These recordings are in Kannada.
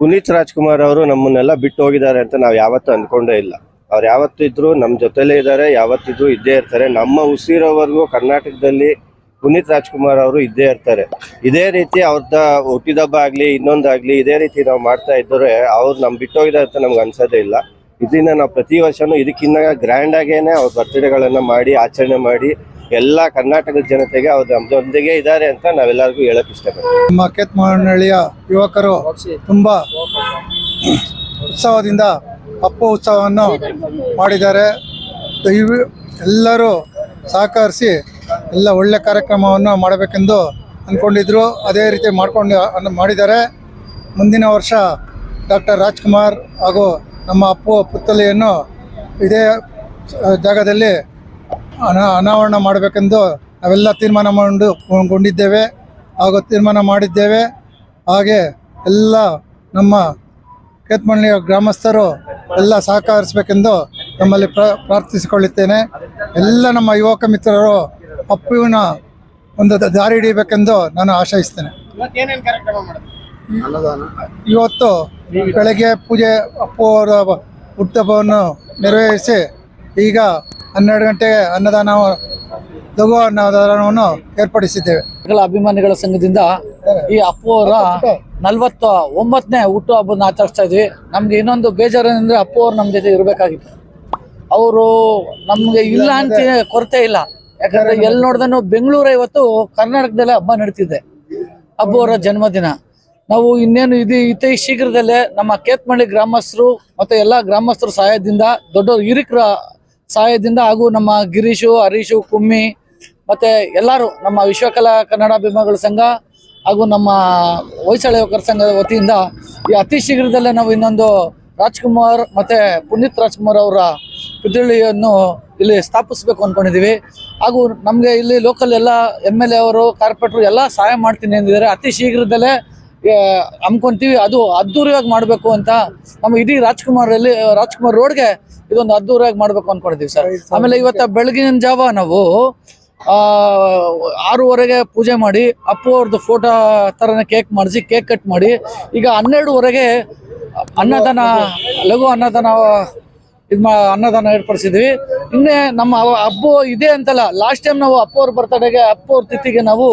ಪುನೀತ್ ರಾಜ್ಕುಮಾರ್ ಅವರು ನಮ್ಮನ್ನೆಲ್ಲ ಬಿಟ್ಟು ಹೋಗಿದ್ದಾರೆ ಅಂತ ನಾವು ಯಾವತ್ತೂ ಅನ್ಕೊಂಡೇ ಇಲ್ಲ. ಅವ್ರು ಯಾವತ್ತಿದ್ರು ನಮ್ಮ ಜೊತೆಲೇ ಇದ್ದಾರೆ ಯಾವತ್ತಿದ್ರು ಇದ್ದೇ ಇರ್ತಾರೆ. ನಮ್ಮ ಉಸಿರೋವರೆಗೂ ಕರ್ನಾಟಕದಲ್ಲಿ ಪುನೀತ್ ರಾಜ್ಕುಮಾರ್ ಅವರು ಇದ್ದೇ ಇರ್ತಾರೆ. ಇದೇ ರೀತಿ ಅವ್ರದ್ದ ಹುಟ್ಟಿದಬ್ಬ ಆಗಲಿ ಇನ್ನೊಂದಾಗ್ಲಿ ಇದೇ ರೀತಿ ನಾವು ಮಾಡ್ತಾ ಇದ್ದರೆ ಅವ್ರು ನಮ್ ಬಿಟ್ಟು ಹೋಗಿದ್ದಾರೆ ಅಂತ ನಮ್ಗೆ ಅನ್ಸೋದೇ ಇಲ್ಲ. ಇದರಿಂದ ನಾವು ಪ್ರತಿ ವರ್ಷನೂ ಇದಕ್ಕಿನ್ನ ಗ್ರ್ಯಾಂಡ್ ಆಗೇನೆ ಅವ್ರ ಬರ್ತ್ಡೇಗಳನ್ನ ಮಾಡಿ, ಆಚರಣೆ ಮಾಡಿ ಎಲ್ಲ ಕರ್ನಾಟಕದ ಜನತೆಗೆ ಅವ್ರು ನಮ್ಮದೊಂದಿಗೆ ಇದ್ದಾರೆ ಅಂತ ನಾವೆಲ್ಲರಿಗೂ ಹೇಳಕ್ ಇಷ್ಟಪಡ್ತೀವಿ. ನಮ್ಮ ಕೇತ್ಮಹಳ್ಳಿಯ ಯುವಕರು ತುಂಬಾ ಉತ್ಸವದಿಂದ ಅಪ್ಪು ಉತ್ಸವವನ್ನು ಮಾಡಿದ್ದಾರೆ. ದಯವಿ ಎಲ್ಲರೂ ಸಹಕರಿಸಿ ಎಲ್ಲ ಒಳ್ಳೆ ಕಾರ್ಯಕ್ರಮವನ್ನು ಮಾಡಬೇಕೆಂದು ಅಂದ್ಕೊಂಡಿದ್ರು ಅದೇ ರೀತಿ ಮಾಡ್ಕೊಂಡು, ಮಾಡಿದ್ದಾರೆ. ಮುಂದಿನ ವರ್ಷ ಡಾಕ್ಟರ್ ರಾಜ್ಕುಮಾರ್ ಹಾಗೂ ನಮ್ಮ ಅಪ್ಪು ಪುತ್ತಲಿಯನ್ನು ಇದೇ ಜಾಗದಲ್ಲಿ ಅನಾ ಅನಾವರಣ ಮಾಡಬೇಕೆಂದು ನಾವೆಲ್ಲ ತೀರ್ಮಾನ ಮಾಡಿ ಕೊಂಡಿದ್ದೇವೆ. ಹಾಗೂ ತೀರ್ಮಾನ ಮಾಡಿದ್ದೇವೆ. ಹಾಗೆ ಎಲ್ಲ ನಮ್ಮ ಕೇತ್ಮಳ್ಳಿಯ ಗ್ರಾಮಸ್ಥರು ಎಲ್ಲ ಸಹಕರಿಸಬೇಕೆಂದು ನಮ್ಮಲ್ಲಿ ಪ್ರ ಪ್ರಾರ್ಥಿಸಿಕೊಳ್ಳುತ್ತೇನೆ. ಎಲ್ಲ ನಮ್ಮ ಯುವಕ ಮಿತ್ರರು ಅಪ್ಪುವಿನ ಒಂದು ದ- ದಾರಿ ಹಿಡಿಯಬೇಕೆಂದು ನಾನು ಆಶಯಿಸ್ತೇನೆ. ಇವತ್ತು ಬೆಳಗ್ಗೆ ಪೂಜೆ ಅಪ್ಪು ಅವರ ಹುಟ್ಟಹಬ್ಬವನ್ನು ನೆರವೇರಿಸಿ ಈಗ ಹನ್ನೆರಡು ಗಂಟೆಗೆ ಅನ್ನದಾನ ಲಘು ಅನ್ನದಾನವನ್ನು ಏರ್ಪಡಿಸಿದ್ದೇವೆ. ಮಕ್ಕಳ ಅಭಿಮಾನಿಗಳ ಸಂಘದಿಂದ ಈ ಅಪ್ಪು ಅವರ ನಲ್ವತ್ತ ಒಂಬತ್ತನೇ ಹುಟ್ಟು ಹಬ್ಬನ ಆಚರಿಸ್ತಾ ಇದ್ವಿ. ನಮ್ಗೆ ಇನ್ನೊಂದು ಬೇಜಾರು ಏನಂದ್ರೆ ಅಪ್ಪು ಅವ್ರು ನಮ್ಮ ಜೊತೆ ಇರಬೇಕಾಗಿತ್ತು. ಅವರು ನಮ್ಗೆ ಇಲ್ಲ ಅಂತ ಕೊರತೆ ಇಲ್ಲ. ಯಾಕಂದ್ರೆ ಎಲ್ಲಿ ನೋಡ್ದನು ಬೆಂಗಳೂರ ಇವತ್ತು ಕರ್ನಾಟಕದಲ್ಲೇ ಹಬ್ಬ ನಡೀತಿದೆ. ಅಪ್ಪು ಅವರ ಜನ್ಮದಿನ. ನಾವು ಇನ್ನೇನು ಇದು ಇತ ಶೀಘ್ರದಲ್ಲೇ ನಮ್ಮ ಕೇತ್ಮಳ್ಳಿ ಗ್ರಾಮಸ್ಥರು ಮತ್ತೆ ಎಲ್ಲಾ ಗ್ರಾಮಸ್ಥರ ಸಹಾಯದಿಂದ ದೊಡ್ಡವರು ಹಿರಿಕರ ಸಹಾಯದಿಂದ ಹಾಗೂ ನಮ್ಮ ಗಿರೀಶು, ಹರೀಶು, ಕುಮ್ಮಿ ಮತ್ತೆ ಎಲ್ಲರೂ ನಮ್ಮ ವಿಶ್ವಕಲಾ ಕನ್ನಡ ಅಭಿಮಾನಿಗಳ ಸಂಘ ಹಾಗೂ ನಮ್ಮ ಹೊಯ್ಸಳ ಯುವಕರ ಸಂಘದ ವತಿಯಿಂದ ಈ ಅತಿ ಶೀಘ್ರದಲ್ಲೇ ನಾವು ಇನ್ನೊಂದು ರಾಜ್ಕುಮಾರ್ ಮತ್ತೆ ಪುನೀತ್ ರಾಜ್ಕುಮಾರ್ ಅವರ ಪುತ್ಥಳಿಯನ್ನು ಇಲ್ಲಿ ಸ್ಥಾಪಿಸ್ಬೇಕು ಅಂದ್ಕೊಂಡಿದ್ದೀವಿ. ಹಾಗೂ ನಮಗೆ ಇಲ್ಲಿ ಲೋಕಲ್ ಎಲ್ಲ ಎಂ ಎಲ್ ಎ ಅವರು, ಕಾರ್ಪೊರೇಟರ್ ಎಲ್ಲ ಸಹಾಯ ಮಾಡ್ತೀನಿ ಅಂದಿದ್ದಾರೆ. ಅತಿ ಶೀಘ್ರದಲ್ಲೇ ಹಮ್ಕೊಂತೀವಿ. ಅದು ಅದ್ದೂರಿಯಾಗಿ ಮಾಡಬೇಕು ಅಂತ ನಮ್ಮ ಇಡೀ ರಾಜ್ಕುಮಾರ್ ಅಲ್ಲಿ ರಾಜ್ಕುಮಾರ್ ರೋಡ್ಗೆ ಇದೊಂದು ಅದ್ದೂರಿಯಾಗಿ ಮಾಡ್ಬೇಕು ಅಂದ್ಕೊಂಡಿದ್ದೀವಿ ಸರ್. ಆಮೇಲೆ ಇವತ್ತ ಬೆಳಗಿನ ಜಾವ ನಾವು ಆ ಆರೂವರೆಗೆ ಪೂಜೆ ಮಾಡಿ ಅಪ್ಪು ಅವ್ರದ್ದು ಫೋಟೋ ಥರನೇ ಕೇಕ್ ಮಾಡಿಸಿ ಕೇಕ್ ಕಟ್ ಮಾಡಿ ಈಗ ಹನ್ನೆರಡುವರೆಗೆ ಅನ್ನದಾನ ಲಘು ಅನ್ನದಾನ ಇದು ಮಾ ಅನ್ನದಾನ ಏರ್ಪಡಿಸಿದ್ವಿ. ಇನ್ನೇ ನಮ್ಮ ಅಪ್ಪು ಹಬ್ಬ ಇದೆ ಅಂತಲ್ಲ ಲಾಸ್ಟ್ ಟೈಮ್ ನಾವು ಅಪ್ಪು ಅವ್ರ ಬರ್ತಡೆಗೆ ಅಪ್ಪು ಅವ್ರ ತಿಥಿಗೆ ನಾವು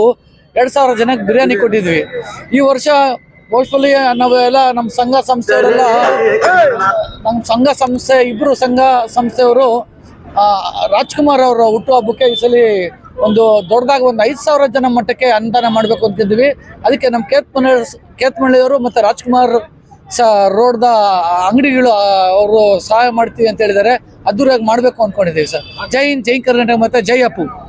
ಎರಡ್ ಸಾವಿರ ಜನಕ್ಕೆ ಬಿರಿಯಾನಿ ಕೊಟ್ಟಿದ್ವಿ. ಈ ವರ್ಷ ಮೋಸ್ಟ್ಲಿ ನಾವೆಲ್ಲ ನಮ್ಮ ಸಂಘ ಸಂಸ್ಥೆಯವರೆಲ್ಲ ನಮ್ಮ ಸಂಘ ಸಂಸ್ಥೆ ಇಬ್ಬರು ಸಂಘ ಸಂಸ್ಥೆಯವರು ರಾಜ್ಕುಮಾರ್ ಅವರ ಹುಟ್ಟುಹಬ್ಬಕ್ಕೆ ಈ ಸಲ ಒಂದು ದೊಡ್ಡದಾಗಿ ಒಂದು ಐದು ಸಾವಿರ ಜನ ಮಟ್ಟಕ್ಕೆ ಅನುದಾನ ಮಾಡಬೇಕು ಅಂತಿದ್ವಿ ಅದಕ್ಕೆ ನಮ್ಮ ಕೇತ್ಮಳ್ಳಿ ಕೇತ್ಮಳ್ಳಿಯವರು ಮತ್ತು ರಾಜ್ಕುಮಾರ್ ಸ ರೋಡ್ದ ಅಂಗಡಿಗಳು ಅವರು ಸಹಾಯ ಮಾಡ್ತೀವಿ ಅಂತ ಹೇಳಿದ್ದಾರೆ. ಅದ್ದೂರಿಯಾಗಿ ಮಾಡಬೇಕು ಅಂದ್ಕೊಂಡಿದ್ದೀವಿ ಸರ್. ಜೈ ಹಿಂದ್, ಜೈ ಕರ್ನಾಟಕ ಮತ್ತು ಜೈ ಅಪ್ಪು.